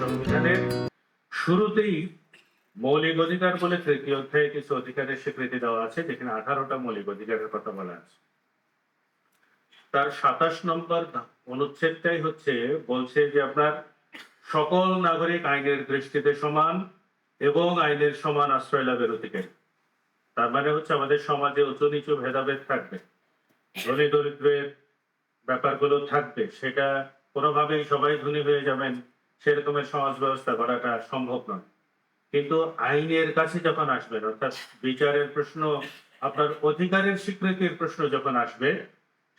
সংবিধানের শুরুতেই মৌলিক অধিকার বলে তৃতীয় অধ্যায়ে কিছু অধিকারের স্বীকৃতি দেওয়া আছে, যেখানে আঠারোটা মৌলিক অধিকারের কথা বলা আছে। তার সাতাশ নম্বর অনুচ্ছেদটাই হচ্ছে, বলছে যে আপনার সকল নাগরিক আইনের দৃষ্টিতে সমান এবং আইনের সমান আশ্রয় লাভের অধিকারী। তার মানে হচ্ছে আমাদের সমাজে উঁচু নিচু ভেদাভেদ থাকবে। ধনী দরিদ্রের ব্যাপারগুলো থাকবে। সেটা কোনোভাবেই সবাই ধনী হয়ে যাবেন, সেরকমের সমাজ ব্যবস্থা করাটা সম্ভব নয়। কিন্তু আইনের কাছে যখন আসবেন, অর্থাৎ বিচারের প্রশ্ন, আপনার অধিকারের স্বীকৃতির প্রশ্ন যখন আসবে,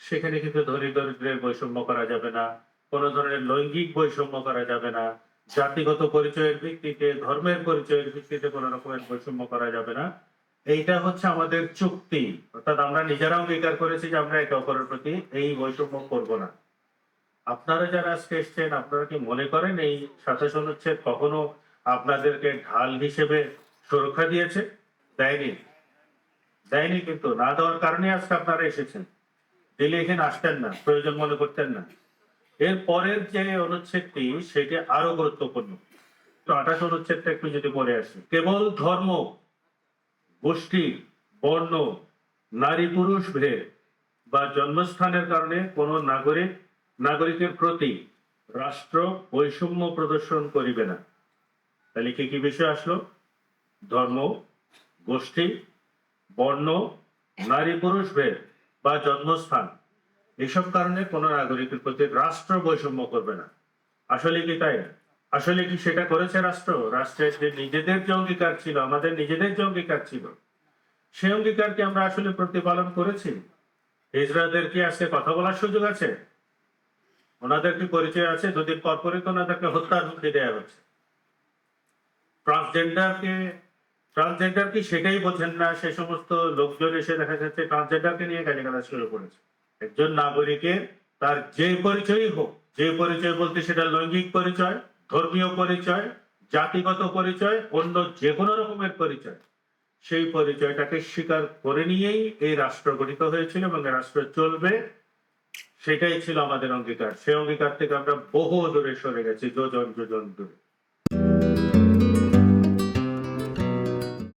সেখানে কিন্তু ধনী দরিদ্রের বৈষম্য করা যাবে না, কোনো ধরনের লৈঙ্গিক বৈষম্য করা যাবে না, জাতিগত পরিচয়ের ভিত্তিতে, ধর্মের পরিচয়ের ভিত্তিতে কোনো রকমের বৈষম্য করা যাবে না। এইটা হচ্ছে আমাদের চুক্তি, অর্থাৎ আমরা নিজেরা অঙ্গীকার করেছি যে আমরা একে অপরের প্রতি এই বৈষম্য করব না। আপনারা যারা আজকে এসছেন, আপনারা কি মনে করেন এই সাতাশ অনুচ্ছেদ কখনো আপনাদেরকে ঢাল হিসেবে সুরক্ষা দিয়েছে? দেয়নি। দেয়নি কিন্তু, না দেওয়ার কারণে আজকে আপনারা এসেছেন। দিলে এখানে আসতেন না, প্রয়োজন মনে করতেন না। এর পরের যে অনুচ্ছেদটি, সেটি আরও গুরুত্বপূর্ণ। আঠাশ অনুচ্ছেদটা একটু যদি পড়ে আসি। কেবল ধর্ম, গোষ্ঠী, বর্ণ নারী পুরুষ ভেদ বা জন্মস্থানের কারণে কোনো নাগরিক নাগরিকের প্রতি রাষ্ট্র বৈষম্য প্রদর্শন করিবে না। তাহলে কি কি বিষয় আসলো? ধর্ম, গোষ্ঠী, বর্ণ, নারী পুরুষ ভেদ বা জন্মস্থান, এসব কারণে কোনো নাগরিকের প্রতি রাষ্ট্র বৈষম্য করবে না। আসলে কি তাই? আসলে কি সেটা করেছে রাষ্ট্র? রাষ্ট্রের যে নিজেদের যে অঙ্গীকার ছিল, আমাদের নিজেদের যে অঙ্গীকার ছিল, সেই অঙ্গীকার কি আমরা আসলে প্রতিপালন করেছি? হিজড়াদের কি আজকে কথা বলার সুযোগ আছে? ওনাদের কি পরিচয় আছে? দুদিন পর পরই তো ওনাদেরকে হত্যার হুমকি দেওয়া হচ্ছে। ট্রান্সজেন্ডারকে ট্রান্সজেন্ডার কি সেটাই বোঝেন না। সে সমস্ত লোকজন এসে দেখা যাচ্ছে ট্রান্সজেন্ডারকে নিয়ে গালিগালাজ শুরু করেছে। একজন নাগরিকের তার যে পরিচয়ই হোক, যে পরিচয় বলতে সেটা লৈঙ্গিক পরিচয়, ধর্মীয় পরিচয়, জাতিগত পরিচয়, অন্য যে কোনো রকমের পরিচয়, সেই পরিচয়টাকে স্বীকার করে নিয়েই এই রাষ্ট্র গঠিত হয়েছিল এবং রাষ্ট্র চলবে। সেটাই ছিল আমাদের অঙ্গীকার। সেই অঙ্গীকার থেকে আমরা বহু দূরে সরে গেছি, দুজন দুজন দূরে।